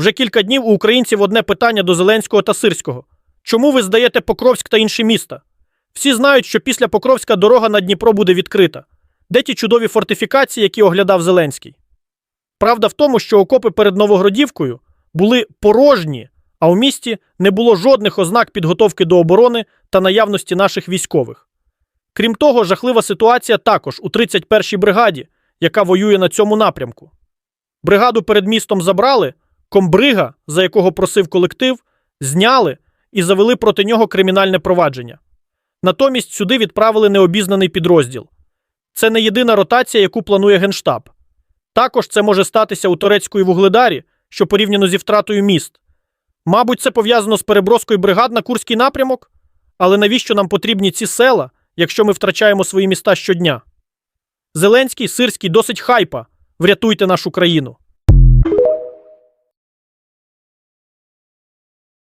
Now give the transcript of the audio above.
Вже кілька днів у українців одне питання до Зеленського та Сирського: чому ви здаєте Покровськ та інші міста? Всі знають, що після Покровська дорога на Дніпро буде відкрита. Де ті чудові фортифікації, які оглядав Зеленський? Правда в тому, що окопи перед Новогродівкою були порожні, а у місті не було жодних ознак підготовки до оборони та наявності наших військових. Крім того, жахлива ситуація також у 31-й бригаді, яка воює на цьому напрямку. Бригаду перед містом забрали, комбрига, за якого просив колектив, зняли і завели проти нього кримінальне провадження. Натомість сюди відправили необізнаний підрозділ. Це не єдина ротація, яку планує Генштаб. Також це може статися у турецької вугледарі, що порівняно зі втратою міст. Мабуть, це пов'язано з переброскою бригад на Курський напрямок? Але навіщо нам потрібні ці села, якщо ми втрачаємо свої міста щодня? Зеленський, Сирський досить хайпа. Врятуйте нашу країну.